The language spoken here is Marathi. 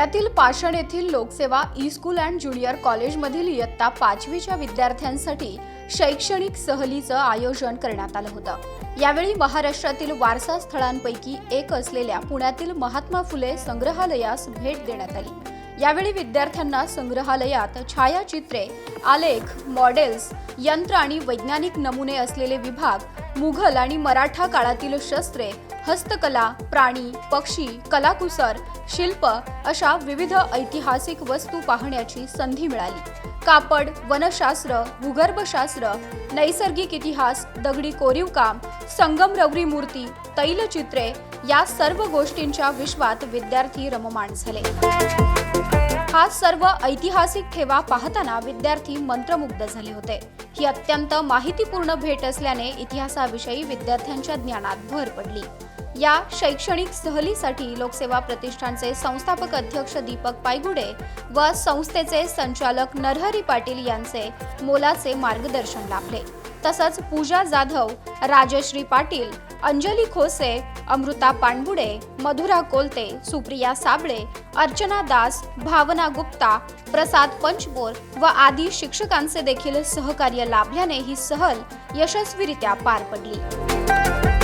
पुण्यातील पाषाण येथील Lokseva E school and junior कॉलेजमधील इयत्ता पाचवीच्या विद्यार्थ्यांसाठी शैक्षणिक सहलीचं आयोजन करण्यात आलं होतं. यावेळी महाराष्ट्रातील वारसा स्थळांपैकी एक असलेल्या पुण्यातील महात्मा फुले संग्रहालयास भेट देण्यात आली. यावेळी विद्यार्थ्यांना संग्रहालयात छायाचित्रे आलेख मॉडेल्स यंत्र आणि वैज्ञानिक नमुने असलेले विभाग मुघल आणि मराठा काळातील शस्त्रे हस्तकला प्राणी पक्षी कलाकुसर शिल्प अशा विविध ऐतिहासिक वस्तू पाहण्याची संधी मिळाली. कापड वनशास्त्र भूगर्भशास्त्र नैसर्गिक इतिहास दगडी कोरीवकाम संगमरवरी मूर्ती तैलचित्रे या सर्व गोष्टींच्या विश्वात विद्यार्थी रममाण झाले. हा सर्व ऐतिहासिक ठेवा पाहताना विद्यार्थी मंत्रमुग्ध झाले होते. ही अत्यंत माहितीपूर्ण भेट असल्याने इतिहासाविषयी विद्यार्थ्यांच्या ज्ञानात भर पडली. या शैक्षणिक सहलीसाठी लोकसेवा प्रतिष्ठानचे संस्थापक अध्यक्ष दीपक पायगुडे व संस्थेचे संचालक नरहरी पाटील यांचे मोलाचे मार्गदर्शन लाभले. तसंच पूजा जाधव राजश्री पाटील अंजली खोसे अमृता पाणबुडे मधुरा कोलते सुप्रिया साबळे अर्चना दास भावना गुप्ता प्रसाद पंचपोर व आदी शिक्षकांचे देखील सहकार्य लाभल्याने ही सहल यशस्वीरित्या पार पडली.